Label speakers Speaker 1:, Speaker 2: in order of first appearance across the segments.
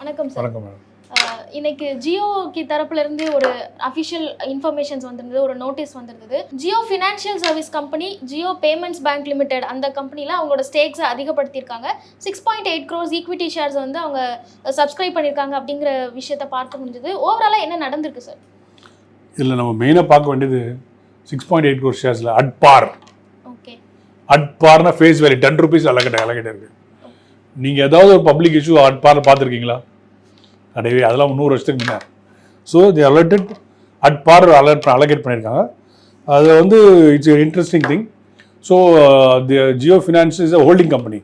Speaker 1: வணக்கம் சார்.
Speaker 2: வணக்கம் மேடம்.
Speaker 1: இன்னைக்கு ஜியோக்கு தரப்புல இருந்து ஒரு அஃபிஷியல் இன்ஃபர்மேஷன்ஸ் வந்திருந்தது ஒரு நோட்டீஸ் வந்திருந்தது. Jio financial service company Jio payments bank limited அந்த கம்பெனியில் அவங்களோட ஸ்டேக்ஸை அதிகப்படுத்தியிருக்காங்க. Six point eight crores equity shares வந்து அவங்க சப்ஸ்கிரைப் பண்ணியிருக்காங்க அப்படிங்கிற விஷயத்த பார்க்க முடிஞ்சது. ஓவராலாக என்ன நடந்திருக்கு சார்?
Speaker 2: இதில் நம்ம மெயினாக பார்க்க வேண்டியது சிக்ஸ் பாயிண்ட் எயிட் கோர் ஷேர்ஸில் அட் பார்
Speaker 1: ஓகே
Speaker 2: அட் பார்னா ஃபேஸ் வேல்யூ டென் ருபீஸ் அலகட்ட அலகட்ட இருக்கு. நீங்கள் ஏதாவது ஒரு பப்ளிக் இஷ்யூ அட் பார் பார்த்துருக்கீங்களா? கிடையவே அதெல்லாம் நூறு வருஷத்துக்கு முன்னே. So the alerted at par alert allocate பண்ணியிருக்காங்க. அது வந்து it's interesting thing so the Jio finance is a holding company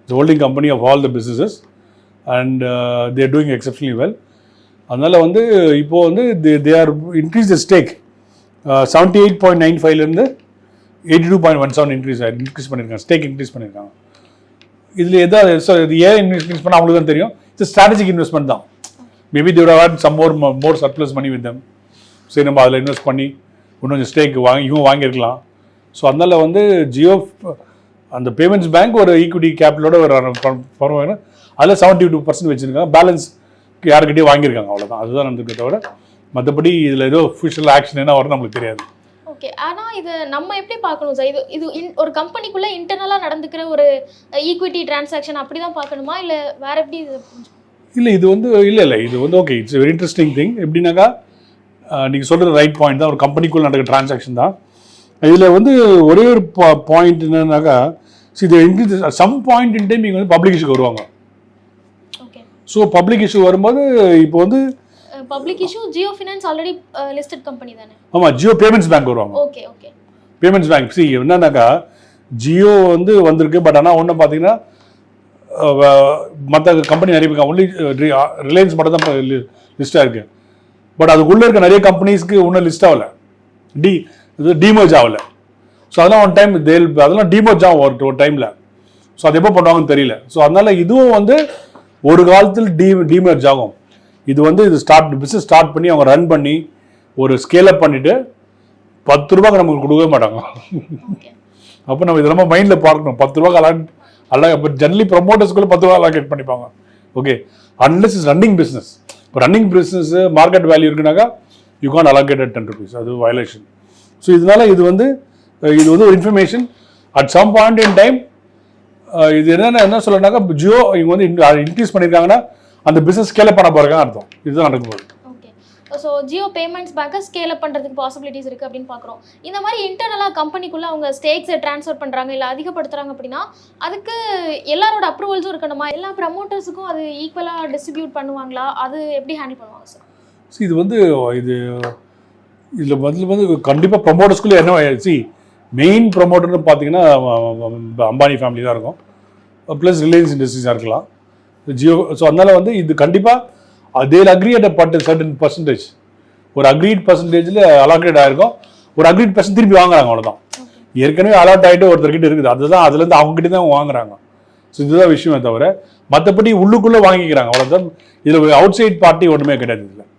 Speaker 2: it's holding company of all the businesses and they're doing exceptionally well அதனால் வந்து இப்போது வந்து they they are increase the stake seventy eight point nine ஃபைவ்லேருந்து eighty two point one seven increase increase பண்ணியிருக்காங்க. Stake increase பண்ணியிருக்காங்க. இதில் எதாவது so இது ஏன் இன்க்ரீஸ் பண்ணால் அவங்களுக்கு தான் தெரியும். இட்ஸ் ஸ்ட்ராட்டஜிக் இன்வெஸ்ட்மெண்ட் தான். Maybe they've had some more more surplus money with them சரி நம்ம அதில் இன்வெஸ்ட் பண்ணி இன்னும் கொஞ்சம் ஸ்டேக் வாங்கி இவங்க வாங்கியிருக்கலாம். ஸோ அதனால் வந்து ஜியோ அந்த பேமெண்ட்ஸ் பேங்க் ஒரு ஈக்விட்டி கேபிட்டலோட ஒரு பரவாயில்ல. அதில் செவன்ட்டி டூ பர்சன்ட் வச்சுருக்காங்க. பேலன்ஸ் யாருக்கிட்டே வாங்கியிருக்காங்க அவ்வளோதான் அதுதான் நடந்திருக்கே தவிர மற்றபடி இதில் ஏதோ ஃபியூச்சரில் ஆக்ஷன் என்ன வரும்னு நம்மளுக்கு தெரியாது.
Speaker 1: ஓகே ஆனால் இது நம்ம எப்படி பார்க்கணும் சார் இது இது in- ஒரு கம்பெனிக்குள்ளே இன்டர்னலாக நடந்துக்கிற ஒரு ஈக்விட்டி டிரான்சாக்ஷன் அப்படி தான் பார்க்கணுமா? இல்லை வேற எப்படி இது?
Speaker 2: இல்லை இது வந்து இல்லை இல்லை. இது வந்து okay it's very interesting thing எப்படின்னாக்கா நீங்கள் சொல்கிறது ரைட் பாயிண்ட் தான். ஒரு கம்பெனிக்குள்ள நடக்கிற டிரான்சாக்ஷன் தான். இதில் வந்து ஒரே ஒரு பாயிண்ட் என்னன்னாக்கா சி இது சம் பாயிண்ட் இன் டைம் நீங்கள் வந்து பப்ளிக் இஷ்யூக்கு வருவாங்க. ஸோ பப்ளிக் இஷ்யூ வரும்போது இப்போ வந்து
Speaker 1: public issue Jio finance already listed company தானே?
Speaker 2: ஆமாம் ஜியோ பேமெண்ட்ஸ் பேங்க் வருவாங்க
Speaker 1: okay okay
Speaker 2: payments bank see என்னன்னாக்கா ஜியோ வந்து வந்திருக்கு பட் ஆனால் ஒன்று பார்த்தீங்கன்னா மற்ற கம்பெனி நிறைய பேர் ஒன்லி ரிலையன்ஸ் மட்டும் தான் லிஸ்ட்டாக இருக்குது பட் அதுக்குள்ளே இருக்க நிறைய கம்பெனிஸ்க்கு இன்னும் லிஸ்ட் ஆகல. டி இது டிமர்ஜ் ஆகல. ஸோ அதெல்லாம் ஒன் டைம் தேல் அதெல்லாம் டிமர்ஜ் ஆகும் ஒரு ஒரு டைமில் ஸோ அது எப்போ பண்ணுவாங்கன்னு தெரியல. ஸோ அதனால இதுவும் வந்து ஒரு காலத்தில் டி டிமர்ஜ் ஆகும். இது வந்து இது ஸ்டார்ட் பிஸ்னஸ் ஸ்டார்ட் பண்ணி அவங்க ரன் பண்ணி ஒரு ஸ்கேல் அப் பண்ணிவிட்டு பத்து ரூபாய்க்கு நமக்கு கொடுக்கவே மாட்டாங்க. அப்போ நம்ம இது ரொம்ப மைண்டில் பார்க்கணும். பத்து ரூபா அலாட் அல்ல இப்போ ஜென்ரலி ப்ரொமோட்டர்ஸ்குள்ள பத்து ரூபா அலாகேட் பண்ணிப்பாங்க. Okay unless is running business இப்போ running business market value இருக்குனாக்கா you can allocate ten rupees அது வயலேஷன் ஸோ இதனால இது வந்து இது வந்து ஒரு information at some point in time இது என்னென்ன என்ன சொல்லனாக்கா ஜியோ இவங்க வந்து இன்க்ரீஸ் பண்ணியிருக்காங்கன்னா அந்த பிஸ்னஸ் ஸ்கேல் பண்ண போகிறாங்க அர்த்தம். இதுதான் நடக்க போகுது.
Speaker 1: ஓகே ஸோ ஜியோ பேமெண்ட்ஸ் பேங்கை ஸ்கேல் அப் பண்ணுறதுக்கு பாசிபிலிட்டிஸ் இருக்குது அப்படின்னு பார்க்குறோம். இந்த மாதிரி இன்டர்னலாக கம்பெனிக்குள்ளே அவங்க ஸ்டேக்ஸை ட்ரான்ஸ்ஃபர் பண்ணுறாங்க இல்லை அதிகப்படுத்துறாங்க அப்படின்னா அதுக்கு எல்லாரோட அப்ரூவல்ஸும் இருக்கணுமா? எல்லா ப்ரமோட்டர்ஸுக்கும் அது ஈக்குவலாக டிஸ்ட்ரிபியூட் பண்ணுவாங்களா? அது எப்படி ஹேண்டில் பண்ணுவாங்க சார்
Speaker 2: சி இது வந்து இது இதில் வந்து வந்து கண்டிப்பாக ப்ரொமோட்டர்ஸ்குள்ளே என்ன சி மெயின் ப்ரொமோட்டர்னு பார்த்தீங்கன்னா அம்பானி ஃபேமிலி தான் இருக்கும். ப்ளஸ் ரிலையன்ஸ் இண்டஸ்ட்ரீஸாக இருக்கலாம். ஜியோ ஸோ அதனால் வந்து இது கண்டிப்பாக they'll agree at certain percentage ஒரு அக்ரீட் பர்சன்டேஜில் அலாகேட் ஆயிருக்கும். ஒரு அக்ரீட் பர்சன்ட் திருப்பி வாங்குறாங்க அவ்வளோதான் ஏற்கனவே அலாட் ஆகிட்டு ஒருத்தர்கிட்ட இருக்குது. அதுதான் அதுலேருந்து அவங்ககிட்ட தான் வாங்குறாங்க. ஸோ இதுதான் விஷயமே தவிர மற்றபடி உள்ளுக்குள்ளே வாங்கிக்கிறாங்க. அவ்வளோதான் இதில் அவுட் சைட் பார்ட்டி ஒன்றுமே கிடையாது
Speaker 1: அஹ்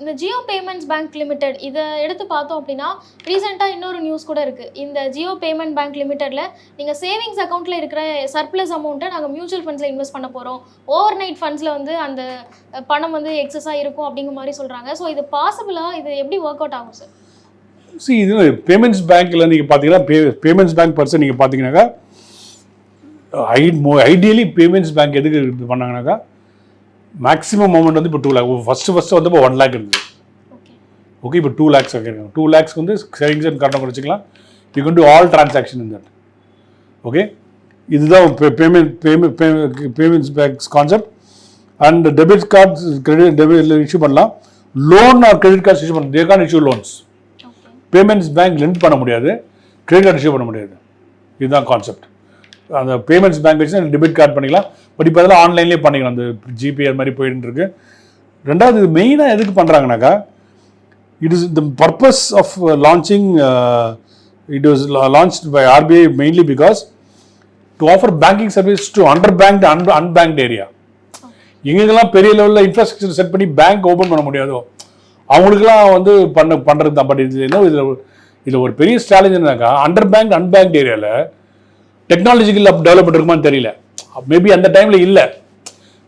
Speaker 1: இந்த ஜியோ பேமெண்ட்ஸ் பேங்க் லிமிடெட் இதை எடுத்து பார்த்தோம் அப்படின்னா ரீசெண்டாக இன்னொரு நியூஸ் கூட இருக்குது இந்த ஜியோ பேமெண்ட் பேங்க் லிமிடெடில் நீங்கள் சேவிங்ஸ் அக்கௌண்ட்டில் இருக்கிற சர்ப்ளஸ் அமௌண்ட்டை நாங்கள் மியூச்சுவல் ஃபண்ட்ஸில் இன்வெஸ்ட் பண்ண போகிறோம் ஓவர் நைட் ஃபண்ட்ஸில் வந்து அந்த பணம் வந்து எக்ஸஸாக இருக்கும் அப்படிங்கிற மாதிரி சொல்கிறாங்க ஸோ இது பாசிபிளாக இது எப்படி ஒர்க் அவுட் ஆகும் சார்
Speaker 2: சி இது பேமெண்ட்ஸ் பேங்க்கில் நீங்கள் பார்த்தீங்கன்னா பே பேமெண்ட்ஸ் பேங்க் பர்சன் நீங்கள் பார்த்தீங்கன்னாக்கா ஐ மோ ஐடியலி பேமெண்ட்ஸ் பேங்க் எதுக்கு இது பண்ணாங்கனாக்கா மேக்ஸிமம் அமௌண்ட் வந்து இப்போ டூ லேக் ஃபஸ்ட்டு ஃபஸ்ட்டு வந்து இப்போ ஒன் லேக் இருந்தது
Speaker 1: ஓகே
Speaker 2: இப்போ டூ லேக்ஸ் வைக்கிறாங்க டூ லேக்ஸ் வந்து சேவிங்ஸ் அண்ட் கரண்ட் வச்சுக்கலாம். You can do all transaction in that okay இதுதான் payment payment payments banks concept and debit cards credit debit issue பண்ணலாம். Loan or credit cards issue பண்ணலாம் they can issue loans payments bank lend பண்ண முடியாது. Credit card issue பண்ண முடியாது. இதுதான் concept அந்த payments bank வச்சு டெபிட் கார்டு பண்ணிக்கலாம். பட் இப்போ அதெல்லாம் ஆன்லைன்லேயே பண்ணிக்கலாம். அந்த ஜிபே மாதிரி போயிட்டு இருக்கு. ரெண்டாவது இது மெயினாக எதுக்கு பண்ணுறாங்கனாக்கா it is the purpose of launching it was launch by RBI mainly because to offer banking service to under bank un unbank area எங்கெங்கெல்லாம் பெரிய லெவலில் இன்ஃப்ராஸ்ட்ரக்சர் செட் பண்ணி பேங்க் ஓப்பன் பண்ண முடியாதோ அவங்களுக்குலாம் வந்து பண்ண பண்ணுறது தான். பட் இது என்ன இதில் இதில் ஒரு பெரிய ஸ்ட்ராட்டஜி என்னன்னாக்கா அண்டர் பேங்க் அன்பேங்க் ஏரியாவில் டெக்னாலஜிக்கல் டெவலப்மெண்ட் இருக்குமான்னு தெரியல. மேபி அந்த டைமில் இல்லை.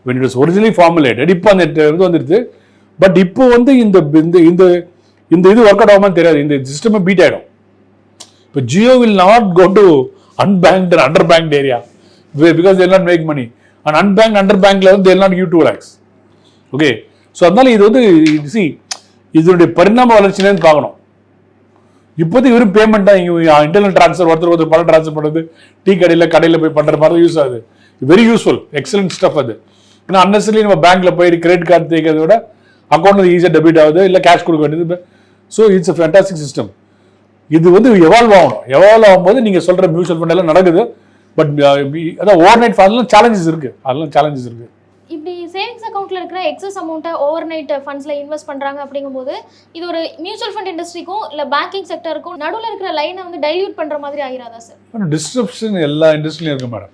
Speaker 2: When it is originally formulated இப்போ அந்த இது வந்துடுது பட் இப்போ வந்து இந்த இந்த இந்த இந்த இது ஒர்க் அவுட் ஆகாமல் தெரியாது. இந்த சிஸ்டமே பீட் ஆகிடும் இப்போ Jio will not go to unbanked and under banked area because they'll not make money and unbank under பேங்க்ல வந்து they'll not give two lakhs okay so அதனால இது வந்து சி இதனுடைய பரிணாம வளர்ச்சியிலேருந்து பார்க்கணும். இப்போதைக்கு வெறும் பேமெண்ட் தான் இங்கே இன்டர்நெட் ட்ரான்ஸ்ஃபர் ஒருத்தர் ஒருத்தர் பணம் ட்ரான்ஸ்ஃபர் பண்ணுறது டீ கடையில் கடையில் போய் பண்ணுற மாதிரி யூஸ் ஆகுது. வெரி யூஸ்ஃபுல் எக்ஸலன்ட் ஸ்டஃப் அது. ஏன்னா அன்னெசரி நம்ம பேங்க்ல போய் கிரெடிட் கார்டு தேய்க்கிறத விட அக்கௌண்ட் ஈஸியாக டெபிட் ஆகுது இல்லை கேஷ் கொடுக்க வேண்டியது so it's a fantastic system இது வந்து எவால்வ் ஆகணும். எவால்வ் ஆகும்போது நீங்கள் சொல்கிற மியூச்சுவல் ஃபண்ட் எல்லாம் நடக்குது. பட் அதான் ஓவர் நைட் ஃபண்ட்லாம் சேலஞ்சஸ் இருக்குது அதெல்லாம் சேலஞ்சஸ் இருக்குது
Speaker 1: இப்படி சேவிங்ஸ் அக்கௌண்ட்ல இருக்கிற எக்ஸஸ் அமௌண்ட்டை ஓவர் நைட் ஃபண்ட்ஸ்ல இன்வெஸ்ட் பண்றாங்க அப்படிங்கும்போது இது ஒரு மியூச்சுவல் ஃபண்ட் இண்டஸ்ட்ரிக்கும் இல்ல பேங்கிங் செக்டருக்கும் நடுவில் இருக்கிற லைனை வந்து டைல்யூட் பண்ற மாதிரி ஆகிராதா சார்
Speaker 2: டிஸ்ட்ரப்ஷன் எல்லா இண்டஸ்ட்ரியிலும் இருக்கு madam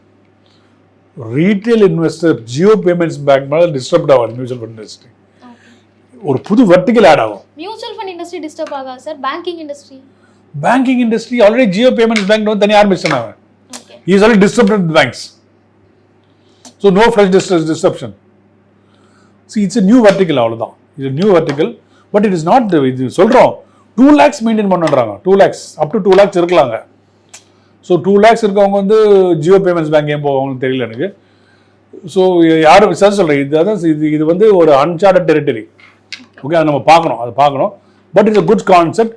Speaker 2: retail investor Jio payments bank மேலே டிஸ்டர்ப்ட் ஆகும் மியூச்சுவல் ஃபண்ட் இண்டஸ்ட்ரி ஒரு புது வெர்டிகல் ஆட் ஆகும்.
Speaker 1: மியூச்சுவல் ஃபண்ட் இண்டஸ்ட்ரி டிஸ்டர்ப் ஆகா sir banking industry
Speaker 2: banking industry already Jio payments bank வந்து தனியாக ஆரம்பிச்சிட்டேன் அவன். Is already disturbed banks so no fresh disturbs disruption see it's new vertical அவ்வளோதான் இது new vertical but it is not இது சொல்கிறோம் two lakhs maintain பண்ணுறாங்க two lakhs up to two lakhs இருக்கலாங்க. ஸோ டூ லேக்ஸ் இருக்கவங்க வந்து ஜியோ பேமெண்ட்ஸ் பேங்க் ஏன் போவாங்கன்னு தெரியல எனக்கு. ஸோ யாரும் சார் சொல்கிறேன் இது அதான் இது இது வந்து ஒரு அன்சார்டட் டெரிட்டரி ஓகே அதை நம்ம பார்க்கணும் அதை பார்க்கணும். But it's a good concept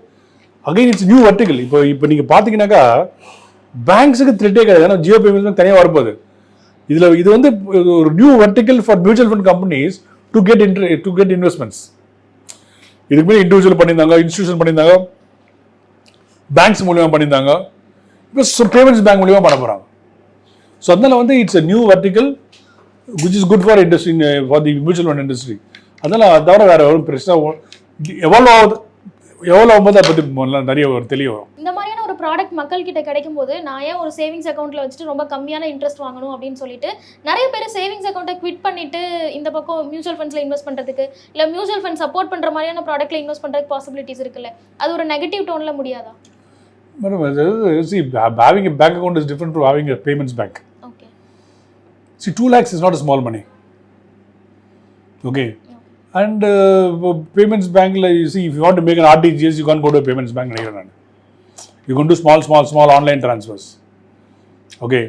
Speaker 2: again it's new vertical இப்போ இப்போ நீங்கள் பார்த்தீங்கன்னாக்கா பேங்க்ஸுக்கு த்ரெட்டே கிடையாது. ஏன்னா ஜியோ பேமெண்ட்ஸ் தனியாக வரப்போகுது. இதில் இது வந்து ஒரு new vertical for mutual fund companies to get entry to get investments இதுக்கு மேலே இண்டிவிஜுவல் பண்ணியிருந்தாங்க இன்ஸ்டியூஷன் பண்ணியிருந்தாங்க பேங்க்ஸ் மூலியமாக பண்ணியிருந்தாங்க. பேமெண்ட்ஸ் பேங்க் மூலியமாக பண்ண போகிறாங்க ஸோ அதனால் வந்து it's a new vertical which is good for industry for the mutual fund industry அதனால் அதை தவிர வேறு எவ்வளோ பிரச்சனை எவ்வளோ ஆகுது. எவ்வளோ ஆகும்போது அதை பற்றி நிறைய ஒரு தெளிவு வரும்.
Speaker 1: இந்த மாதிரியான ஒரு ப்ராடக்ட் மக்கள் கிட்ட கிடைக்கும் போது நான் ஏன் ஒரு சேவிங்ஸ் அக்கௌண்ட்ல வச்சுட்டு ரொம்ப கம்மியான இன்ட்ரெஸ்ட் வாங்கணும் அப்படின்னு சொல்லிட்டு நிறைய பேர் சேவிங்ஸ் அக்கௌண்ட்டை குவிட் பண்ணிட்டு இந்த பக்கம் மியூச்சுவல் ஃபண்ட்ஸ்ல இன்வெஸ்ட் பண்றதுக்கு இல்லை மியூச்சுவல் ஃபண்ட் சப்போர்ட் பண்ற மாதிரியான ப்ராடக்ட்ல இன்வெஸ்ட் பண்றதுக்கு பாசிபிலிட்டிஸ் இருக்குல்ல. அது ஒரு நெகட்டிவ் டோன்ல முடியாதா?
Speaker 2: Madam see having a bank account is different to having a payments bank
Speaker 1: okay
Speaker 2: See, two lakhs is not a small money. Okay. And uh, payments bank, like you see, if you want to make an RTGS, you can't go to a payments bank. நினைக்கிறேன் நான். You can do small, small, small online transfers. Okay.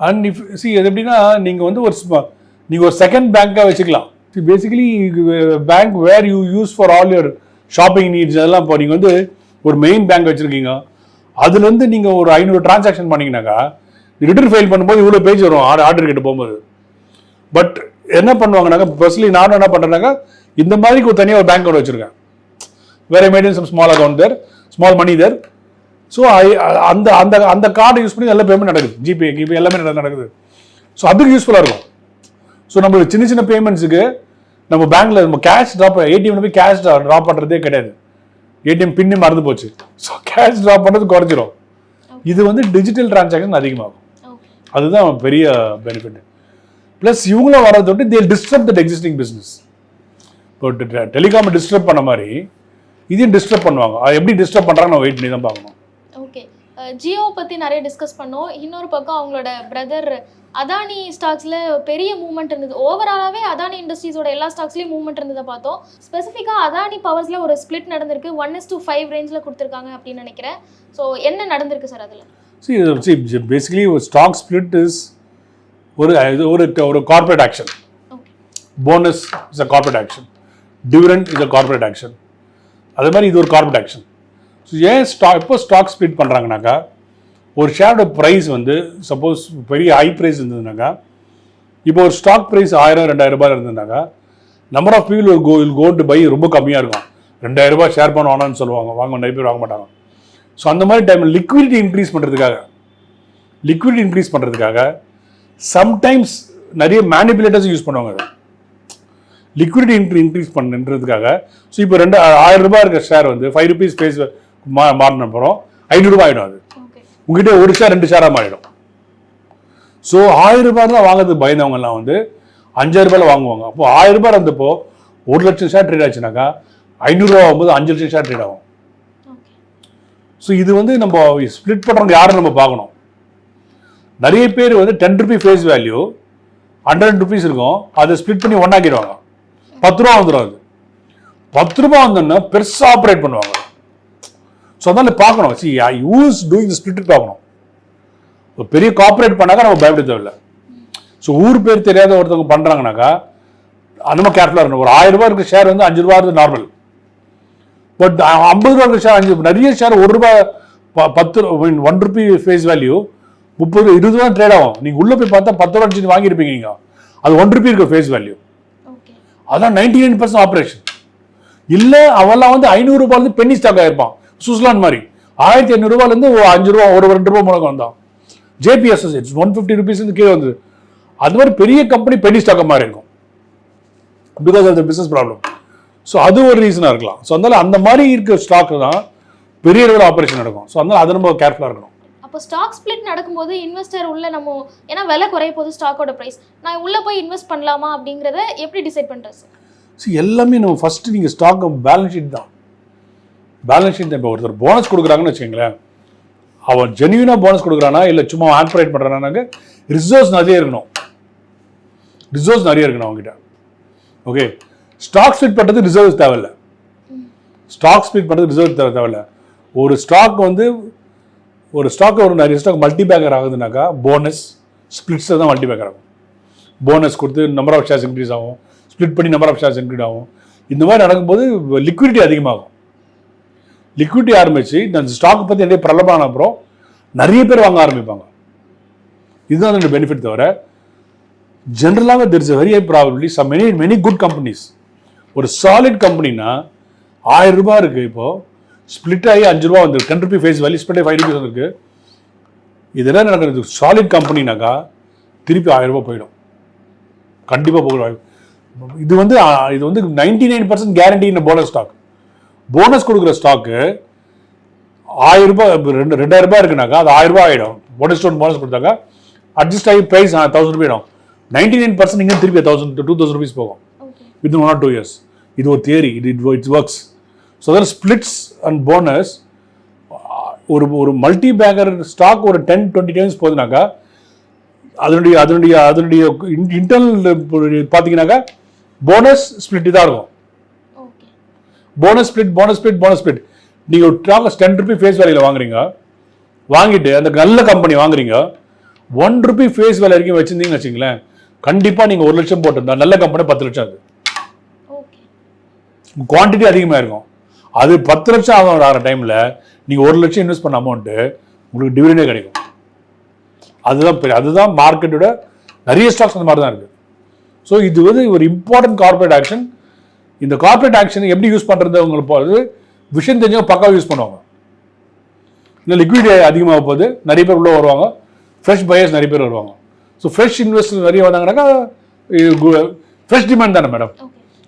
Speaker 2: And if, see, அது எப்படின்னா நீங்கள் வந்து ஒரு sma- நீங்க ஒரு second பேங்காக வச்சுக்கலாம் basically bank where you use for all your shopping needs அதெல்லாம் இப்போ நீங்கள் வந்து ஒரு மெயின் பேங்க் வச்சுருக்கீங்க அதுலேருந்து நீங்கள் ஒரு ஐநூறு டிரான்சாக்ஷன் பண்ணீங்கன்னாக்கா ரிட்டர்ன் ஃபைல் பண்ணும்போது இவ்வளோ பேஜ் வரும் ஆர்டர் கிட்ட போகும்போது. பட் என்ன பண்ணுவாங்கனாக்கா பர்சனலி நானும் என்ன பண்ணுறேன்னாக்கா இந்த மாதிரி ஒரு தனியாக ஒரு பேங்க் அக்கௌண்ட் வச்சுருக்கேன். வேற maintain some small account there small money there so அந்த அந்த அந்த கார்டு யூஸ் பண்ணி எல்லா பேமெண்ட் நடக்குது. ஜிபே கிபே எல்லாமே நடக்குது. ஸோ அதுக்கு யூஸ்ஃபுல்லாக இருக்கும். ஸோ நம்ம சின்ன சின்ன பேமெண்ட்ஸுக்கு நம்ம பேங்க்ல நம்ம கேஷ் ட்ராப் ஏடிஎம்ல போய் கேஷ் ட்ராப் பண்ணுறதே கிடையாது. ஏடிஎம் பின்னு மறந்து போச்சு. ஸோ கேஷ் ட்ராப் பண்ணுறது குறைஞ்சிரும். இது வந்து டிஜிட்டல் டிரான்சாக்ஷன் அதிகமாகும். அதுதான் பெரிய பெனிஃபிட் ப்ளஸ் இவங்களும் வரதை விட்டு they'll disturb that existing business இப்போ டெலிகாம் டிஸ்டர்ப் பண்ண மாதிரி இதையும் டிஸ்டர்ப் பண்ணுவாங்க. அது எப்படி டிஸ்டர்ப் பண்ணுறாங்க நம்ம வெயிட் பண்ணி தான் பார்க்கணும்.
Speaker 1: ஜியோ பற்றி நிறைய டிஸ்கஸ் பண்ணோம். இன்னொரு பக்கம் அவங்களோட பிரதர் அதானி ஸ்டாக்ஸில் பெரிய மூவ்மெண்ட் இருந்தது. ஓவராலாகவே அதானி இண்டஸ்ட்ரீஸோட எல்லா ஸ்டாக்ஸ்லேயும் மூவ்மெண்ட் இருந்ததை பார்த்தோம். ஸ்பெசிஃபிக்காக அதானி பவர்ஸில் ஒரு ஸ்ப்ளிட் நடந்திருக்கு. ஒன் இஸ் டூ ஃபைவ் ரேஞ்சில் கொடுத்துருக்காங்க அப்படின்னு நினைக்கிறேன். ஸோ என்ன நடந்திருக்கு சார் அதில்?
Speaker 2: சி பேசிக்கலி ஒரு ஸ்டாக் ஸ்பிளிட் இஸ் ஒரு ஒரு ஒரு corporate action bonus is a corporate action dividend is a corporate action அதே மாதிரி இது ஒரு கார்பரேட் ஆக்ஷன் ஏன் ஸ்டா எப்போ ஸ்டாக் ஸ்பிளிட் பண்ணுறாங்கனாக்கா ஒரு ஷேரோட ப்ரைஸ் வந்து சப்போஸ் பெரிய ஹை ப்ரைஸ் இருந்ததுனாக்கா இப்போ ஒரு ஸ்டாக் ப்ரைஸ் ஆயிரம் ரெண்டாயிரம் ரூபாய் இருந்ததுனாக்கா நம்பர் ஆஃப் பீல் ஒரு கோ இல் கோ டு பை ரொம்ப கம்மியாக இருக்கும். ரெண்டாயிரம் ரூபாய் ஷேர் பண்ண வேணாம்னு சொல்லுவாங்க. வாங்க நிறைய பேர் வாங்க மாட்டாங்க. ஸோ அந்த மாதிரி டைமில் லிக்விடிட்டி இன்க்ரீஸ் பண்ணுறதுக்காக லிக்விடிட்டி இன்க்ரீஸ் பண்ணுறதுக்காக சம்டைம்ஸ் நிறைய மேனிபுலேட்டர்ஸ் யூஸ் பண்ணுவாங்க அதை. லிக்விடிட்டி இன்க்ரீ இன்க்ரீஸ் பண்ணுன்றதுக்காக ஸோ இப்போ ரெண்டு ஆயிரம் ரூபாய் இருக்க ஷேர் வந்து ஃபைவ் ருபீஸ் பேஸ் மா மாறின அப்புறம் ஐநூறுரூபா ஆகிடும் அது உங்ககிட்ட ஒரு ஷேர் ரெண்டு ஷேராக மாறிடும். ஸோ ஆயிரம் ரூபாய் தான் வாங்குறதுக்கு பயந்தவங்கலாம் வந்து அஞ்சாயிரம் ரூபாயில் வாங்குவாங்க. அப்போ ஆயிரம் ரூபாய் இருந்தப்போ ஒரு லட்சம் ஷேர் ட்ரேட் ஆச்சுனாக்கா ஐநூறுரூவா ஆகும்போது அஞ்சு லட்சம் ஷேர் ட்ரேட் ஆகும். ஸோ இது வந்து நம்ம ஸ்ப்ளிட் பண்ணுறவங்க யாரும் நம்ம பார்க்கணும். நிறைய பேர் வந்து ten rupee face value hundred rupees இருக்கும். அதை ஸ்ப்ளிட் பண்ணி ஒன்னாக்கிடுவாங்க பத்து ரூபா வந்துடும் அது. பத்து ரூபா வந்தோன்னா பெருசாக ஆப்ரேட் பண்ணுவாங்க. ஸோ அதனால பார்க்கணும். See use doing the split பார்க்கணும். ஒரு பெரிய கார்ப்பரேட் பண்ணாக்கா நம்ம பயப்பட தேவையில்லை. ஸோ ஊர் பேர் தெரியாத ஒருத்தவங்க பண்ணுறாங்கனாக்கா நம்ம கேர்ஃபுல்லாக இருக்கணும். ஒரு ஆயிரம் ரூபாய் இருக்க ஷேர் வந்து அஞ்சு ரூபா நார்மல் பட் ஐம்பது ரூபா இருக்க ஷேர் அஞ்சு நிறைய ஷேர் ஒரு ரூபாய் ப- பத்து ஒன் ருபி ஃபேஸ் வேல்யூ முப்பது இருபது ரூபா ட்ரேட் ஆகும். நீங்கள் உள்ளே போய் பார்த்தா பத்து ரூபா அடிச்சு வாங்கியிருப்பீங்க நீங்கள் அது ஒன் ருபி இருக்க ஃபேஸ் வேல்யூ அதான் நைன்டி நைன் பர்சன்ட் ஆப்ரேஷன் இல்லை அவெல்லாம் வந்து ஐநூறு ரூபாயிலேருந்து பென்னி ஸ்டாக் ஆயிருப்பான். சுஸ்லான் மாதிரி. ஆயிரத்தி ஐநூறுரூவாலேருந்து அஞ்சு ரூபா ஒரு ரெண்டு ரூபா மூலம் வந்தான். ஜேபிஎஸ்எஸ் இட்ஸ் ஒன் ஃபிஃப்டி ருபீஸ்லேருந்து கீழே வந்தது. அது மாதிரி பெரிய கம்பெனி பென்னி ஸ்டாக் மாதிரி இருக்கும். Because of the business problem so அது ஒரு ரீசனாக இருக்கலாம். ஸோ அதனால அந்த மாதிரி இருக்க ஸ்டாக் தான் பெரிய அளவில் ஆப்ரேஷன் நடக்கும். ஸோ அதனால அதை நம்ம கேர்ஃபுல்லாக இருக்கணும்.
Speaker 1: அப்போ ஸ்டாக் ஸ்பிளிட் நடக்கும்போது இன்வெஸ்டர் உள்ள நம்ம ஏன்னா விலை குறைய போது ஸ்டாக்கோட ப்ரைஸ் நான் உள்ள போய் இன்வெஸ்ட் பண்ணலாமா அப்படிங்கறத எப்படி டிசைட் பண்றது? சார்
Speaker 2: ஸோ எல்லாமே நம்ம ஃபஸ்ட்டு நீங்கள் ஸ்டாக் பேலன்ஸ் ஷீட் தான். பேலன்ஸ் ஷீட் இப்போ ஒருத்தர் போனஸ் கொடுக்குறாங்கன்னு வச்சுக்கோங்களேன். அவன் ஜென்யூனாக போனஸ் கொடுக்குறானா இல்லை சும்மா ஆப்ரேட் பண்ணுறானாக்க ரிசர்வ்ஸ் நிறைய இருக்கணும். ரிசர்வ்ஸ் நிறைய இருக்கணும் அவங்ககிட்ட ஓகே ஸ்டாக் ஸ்பிட் பண்ணுறது ரிசர்வ்ஸ் தேவையில்ல. ஸ்டாக் ஸ்பிட் பண்ணுறது ரிசர்வ் தேவை தேவையில்ல. ஒரு ஸ்டாக் வந்து ஒரு ஸ்டாக் ஒரு நிறைய ஸ்டாக் மல்டி பேக்கர் ஆகுதுனாக்கா போனஸ் ஸ்பிளிட்ஸில் தான் மல்டி பேக்கர் ஆகும். போனஸ் கொடுத்து நம்பர் ஆஃப் ஷேர்ஸ் இன்க்ரீஸ் ஆகும். ஸ்ப்ளிட் பண்ணி நம்பர் ஆஃப் ஷேர்ஸ் இன்க்ரீட் ஆகும். இந்த மாதிரி நடக்கும்போது லிக்விடிட்டி அதிகமாகும். லிக்விட்டி ஆரம்பிச்சு இந்த ஸ்டாக் பற்றி நிறைய பிரபலமான அப்புறம் நிறைய பேர் வாங்க ஆரம்பிப்பாங்க. இதுதான் அதோட பெனிஃபிட் தவிர ஜென்ரலாக there is very high probability some many many good companies ஒரு சாலிட் கம்பெனினா ஆயிரம் ரூபாய் இருக்கு இப்போ ஸ்ப்ளிட் ஆகி அஞ்சு ரூபா வந்து ten rupee face value split ஆகி ஃபைவ் ருபீஸ் வந்திருக்கு. இதெல்லாம் நடக்கிறது சாலிட் கம்பெனினாக்கா திருப்பி ஆயிரம் ரூபாய் போயிடும். கண்டிப்பாக போகலாம் இது வந்து இது வந்து நைன்டி நைன் பர்சன்ட் கேரண்டி இந்த போனஸ் ஸ்டாக் போனஸ் கொடுக்குற ஸ்டாக்கு ஆயிரம் ரூபாய் ரெண்டு ரெண்டாயிரம் ரூபாய் இருக்குனாக்கா அது ஆயிரம் ரூபாய் ஆகிடும் போனஸ் ஸ்டோன் போனஸ் கொடுத்தாக்கா அட்ஜஸ்ட் ஆகி ப்ரைஸ் தௌசண்ட் ரூபாய் ஆகிடும் நைன்டி நைன் பர்சன்ட் இங்கே திருப்பி தௌசண்ட் டூ தௌசண்ட் ருபீஸ் போகும். With one or two years இது ஒரு தியரி இது இட் இட்ஸ் ஒர்க்ஸ் ஸோ அதில் ஸ்பிளிட்ஸ் அண்ட் போனஸ் ஒரு ஒரு மல்டி பேக்கர் ஸ்டாக் ஒரு டென் டுவெண்ட்டி டைம்ஸ் போகுதுனாக்கா அதனுடைய அதனுடைய அதனுடைய இன்டர்னல் பார்த்தீங்கன்னாக்கா போனஸ் ஸ்பிளிட் தான் இருக்கும். Bonus split bonus split bonus split நீங்கள் ஒரு டென் ருபி ஃபேஸ் வேலையில் வாங்குறீங்க. வாங்கிட்டு அந்த நல்ல கம்பெனி வாங்குறீங்க. ஒன் ருபி ஃபேஸ் வேலை வரைக்கும் வச்சிருந்தீங்கன்னு வச்சுங்களேன் கண்டிப்பாக நீங்கள் ஒரு லட்சம் போட்டிருந்தா நல்ல கம்பெனி பத்து லட்சம் அது குவான்டிட்டி அதிகமாக இருக்கும். அது பத்து லட்சம் ஆகும் ஆகிற டைமில் நீங்கள் ஒரு லட்சம் இன்வெஸ்ட் பண்ண அமௌண்ட்டு உங்களுக்கு டிவிடெண்டே கிடைக்கும். அதுதான் பெரிய அதுதான் மார்க்கெட்டோட நிறைய ஸ்டாக்ஸ் அந்த மாதிரி தான் இருக்குது ஸோ இது வந்து ஒரு இம்பார்ட்டன்ட் கார்ப்பரேட் ஆக்ஷன் இந்த கார்ப்பரேட் ஆக்ஷன் எப்படி யூஸ் பண்ணுறது உங்களுக்கு போகிறது விஷயம் தெரிஞ்சவங்க பக்காவாக யூஸ் பண்ணுவாங்க. இல்லை லிக்விடிட்டி அதிகமாக போகுது நிறைய பேர் உள்ளே வருவாங்க. ஃப்ரெஷ் பையர்ஸ் நிறைய பேர் வருவாங்க. ஸோ ஃப்ரெஷ் இன்வெஸ்டர் நிறைய வந்தாங்கன்னாக்கா ஃப்ரெஷ் டிமாண்ட் தானே மேடம்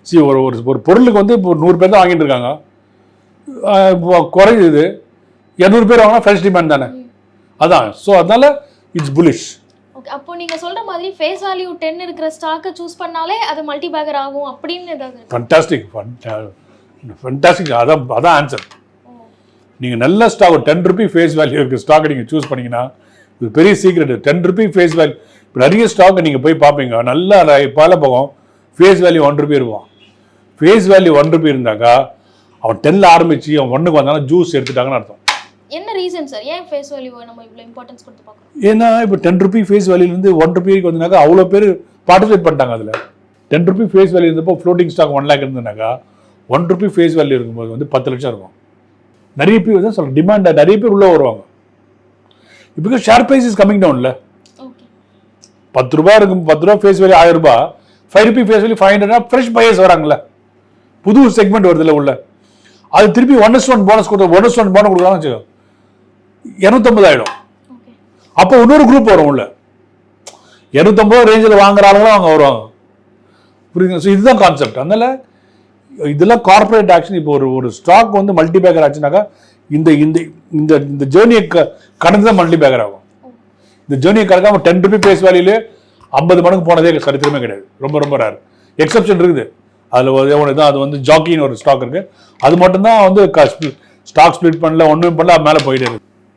Speaker 2: சி ஒரு ஒரு ஒரு பொருளுக்கு வந்து இப்போ நூறு பேர் தான் வாங்கிட்டு இருக்காங்க. குறையுது. இரநூறு பேர் வாங்கினா ஃப்ரெஷ் டிமாண்ட் தானே. அதான். ஸோ அதனால இட்ஸ் புலிஷ்
Speaker 1: அப்போ நீங்க சொல்ற மாதிரி ஃபேஸ் வேல்யூ டென் இருக்கிற ஸ்டாக்கை சூஸ் பண்ணாலே அது மல்டி பேக்கர் ஆகும் அப்படின்னு ஏதாவது?
Speaker 2: ஃபண்டாஸ்டிக் ஃபண்டாஸ்டிக் அதான் அதான் ஆன்சர் நீங்கள் நல்ல stock ten rupee face value இருக்க ஸ்டாக்கை நீங்கள் சூஸ் பண்ணீங்கன்னா இது பெரிய secret ten rupee face value நிறைய ஸ்டாக்கை நீங்கள் போய் பார்ப்பீங்க. நல்லா பல போகும் ஃபேஸ் வேல்யூ ஒன் ருபி இருக்கும். ஃபேஸ் வேல்யூ ஒன் ருபி இருந்தாக்கா அவன் டென்னில் ஆரம்பிச்சு அவன் ஒன்றுக்கு வந்தாலும் ஜூஸ் எடுத்துட்டாங்கன்னு அர்த்தம்.
Speaker 1: என்ன ரீசன் சார் ஏன் ஃபேஸ் வேல்யூவை நம்ம இவ்வளோ இம்பார்ட்டன்ஸ் கொடுத்து பார்க்கறோம்?
Speaker 2: ஏன்னா இப்போ டென் ருபி ஃபேஸ் வேல்யூலேருந்து ஒன் ருபிக்கு வந்தனாக்கா அவ்வளோ பேர் பார்ட்டிசிபேட் பண்ணிட்டாங்க அதில். டென் ருபி ஃபேஸ் வேல்யூ இருந்தப்போ ஃப்ளோட்டிங் ஸ்டாக் ஒன் லேக் இருந்ததுனாக்கா ஒன் ருபி ஃபேஸ் வேல்யூ இருக்கும்போது வந்து பத்து லட்சம் இருக்கும். நிறைய பேர் வந்து சொல்ல டிமாண்ட் நிறைய பேர் உள்ளே வருவாங்க. இப்போ ஷேர் ப்ரைஸ் இஸ் கமிங் டவுன்ல பத்து ரூபா இருக்கும் பத்து ரூபா ஃபேஸ் வேல்யூ ஆயிரம் ரூபாய் five rupee face value five hundred fresh buyers வராங்கல்ல. புது செக்மெண்ட் வருதுல்ல உள்ள. அது திருப்பி ஒன் ஒன் போனஸ் கொடுத்து ஒன் ஒன் போனஸ் கொடுக்குறாங்கன்னு வச்சுக்கோ. இரநூத்தம்பது ஆயிடும் அப்போ இன்னொரு குரூப் வரும் உள்ள. இரநூத்தம்பது ரேஞ்சில் வாங்குற ஆளுங்களும் அவங்க வருவாங்க. புரியுதுங்க ஸோ இதுதான் கான்செப்ட் அதனால இதெல்லாம் கார்ப்பரேட் ஆக்ஷன் இப்போ ஒரு ஒரு ஸ்டாக் வந்து மல்டி பேக்கர் ஆச்சுனாக்கா இந்த இந்த இந்த இந்த ஜேர்னியை கடந்து தான் மல்டி பேக்கர் ஆகும் இந்த ஜேர்னியை கடக்காம டென் ருபி பேஸ் வேலையிலே ஐம்பது மடங்கு போனதே சரித்திரமே கிடையாது. ரொம்ப ரொம்ப ரேர் எக்ஸப்ஷன் இருக்குது. அதில் ஒன்று தான். அது வந்து ஜாக்கின்னு ஒரு ஸ்டாக் இருக்கு. அது மட்டும்தான் வந்து ஸ்டாக் ஸ்ப்ளிட் பண்ணல ஒன்றும் பண்ணல மேலே போயிட்டே இருக்கு.